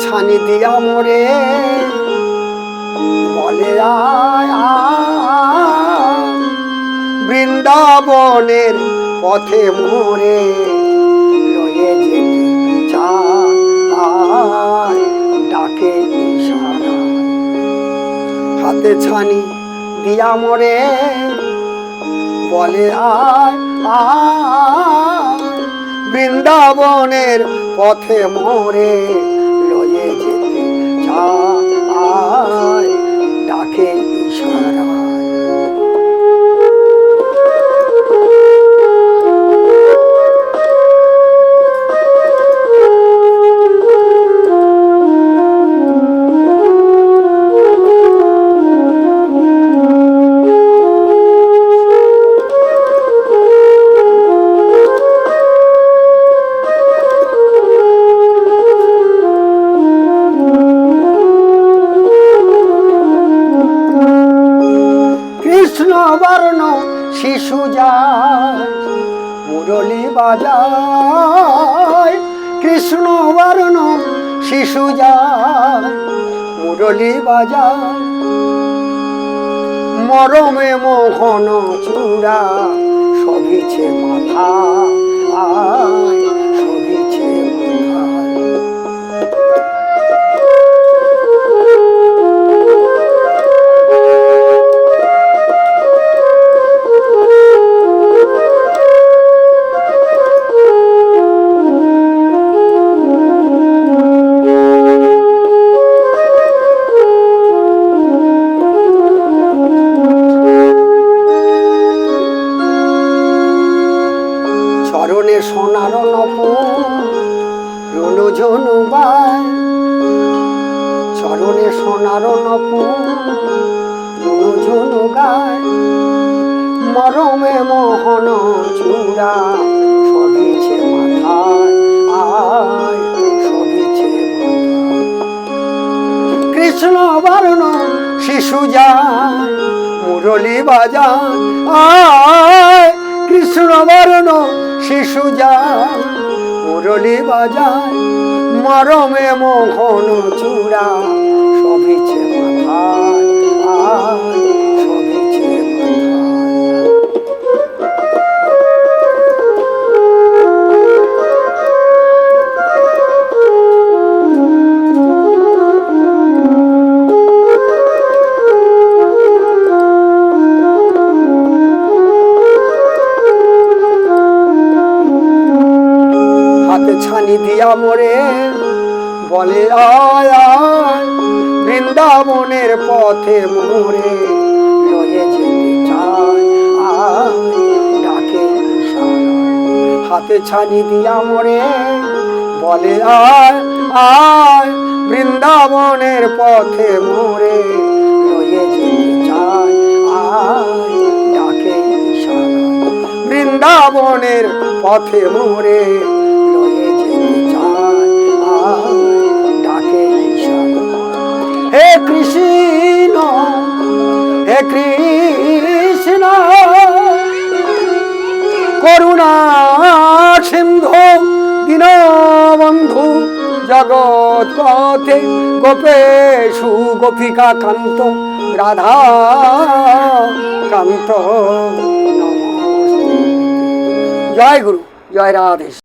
ছানি দিয়া মোরে। বলে বৃন্দাবনের পথে মোরে ডাকে হাতে ছানি দিয়া মোরে বলে আয় বৃন্দাবনের পথে মোরে বর্ণ শিশু যায়, মুরলি বাজায়, কৃষ্ণ বর্ণ শিশু যায়, মুরলি বাজায়। মরমে মোহন চূড়া সবিছে মাথা আয় চরণে সোনার নপু রনু ঝনু বায় চরণে সোনার নপু রনু ঝনু গায় মরমে মোহন চূড়া, সবিছে কৃষ্ণ বর্ণ শিশু যায়, মুরলি বাজায়, আয়, কৃষ্ণ বর্ণ শিশু যায় মুরলি বাজায় মরমে মোহন চূড়া সবিছে ছানি দিয়া মোরে বলে, আয় আয়, বৃন্দাবনের পথে মোরে হাতে ছানি দিয়া মোরে বলে, আয় আয়, বৃন্দাবনের পথে মোরে লয়ে যেতে আয়, ডাকে বৃন্দাবনের পথে মোরে হে কৃষ্ণ হে কৃষ্ণ, করুণা সিন্ধু, দীনবন্ধু, জগৎ পথে গোপেশু, গোপিকা কান্ত, রাধা কান্ত। জয় গুরু, জয় রাধেশ